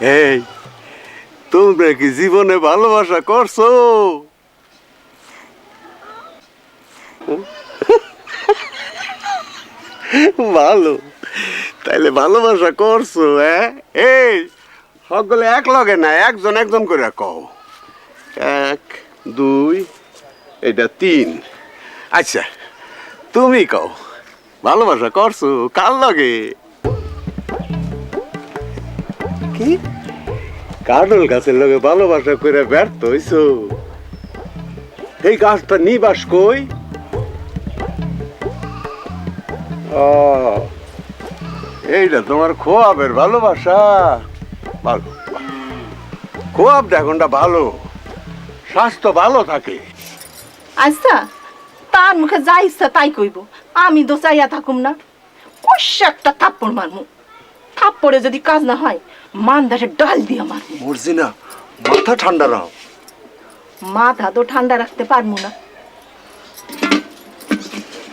এই, তোমরা কি জীবনে ভালোবাসা করছ? ভালো, তাইলে ভালোবাসা করছ হ্যাঁ? এই, সকলে এক লগে না, একজন একজন করে কও। এক, দুই, এটা তিন। আচ্ছা তুমি কও, ভালোবাসা করছ কার লগে? কি? কাডল গাছের লগে ভালোবাসা করে ব্যর্থ হইছো। এই গাছটা নিবাস কই? এইটা তোমার খোয়াবের ভালোবাসা। ভালো খোয়াব দেখনটা ভালো। স্বাস্থ্য ভালো থাকে। আচ্ছা তার মুখে যা ইচ্ছা তাই কইব। আমি তো চাইয়া থাকুম না। কষে একটা থাপ্পড় মারমু। থাপ্পড়ে যদি কাজ না হয় মান্দাসে ডাল দিয়ে মারমু মরছি না মাথা ঠান্ডা রাও মাথা তো ঠান্ডা রাখতে পারব না।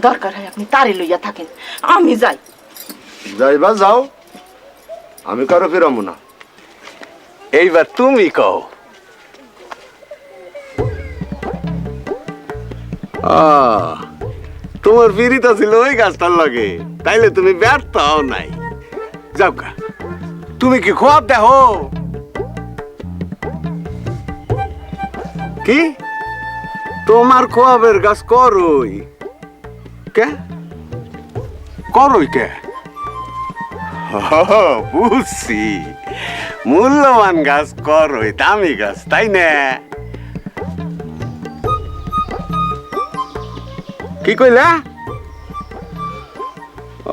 দরকার হয় আপনি তারে লইয়া থাকেন আমি যাই। যাইবা যাও আমি কারও ফিরামো না। এইবার তুমি কও। তোমার বিরিতা ছিল ওই গাছটার লাগে তাইলে তুমি ব্যর্থ হও নাই। যাও গা। তুমি কি খোয়াব দেখো কি? তোমার খোয়াবের গাছ করই। কে? করই কে? বুঝছি। মূল্যবান গাছ করই, দামি গাছ, তাই না? কি কইলা?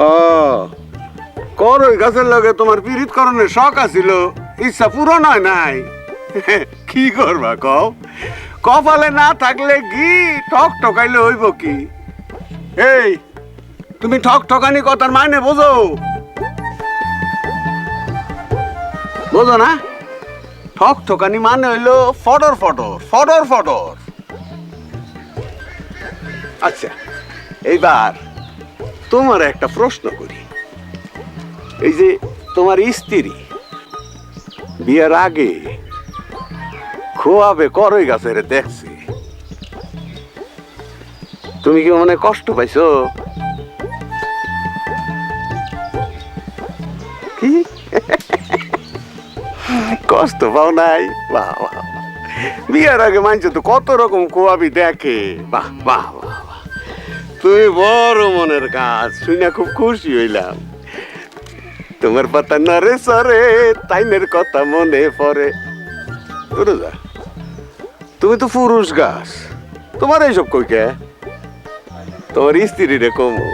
ও করই গাছের লগে তোমার পিরিত করণের শখ আছিল। ইচ্ছা পূরণ হয় নাই। কি করবা কও? কপালে না থাকলে কি ঠক ঠকাইলে হইব কি? এই, তুমি ঠক ঠকানি কথার মানে বোঝো? বোঝো না? ঠক ঠকানি মানে হইল ফটর ফটর ফটর ফটর। আচ্ছা এইবার তোমার একটা প্রশ্ন করি। এই যে তোমার স্ত্রী, বিয়ের আগে খোয়াবে করই গাছের দেখছি। তুমি কি মনে কষ্ট পাইছো? কি? কষ্ট পাও নাই? বাহ বাহ। বিয়ের আগে মানছে তো কত রকম খোয়াবি দেখে। বাহ বাহ বাহ। তুমি বড় মনের কাজ, শুনে খুব খুশি হইলাম। তোমার পাতা নরে সরে, তাইনের কথা মনে পরে যা তুমি তো পুরুষ গাছ। তোমার এইসব কই কে? তোমার স্ত্রী রে কমু।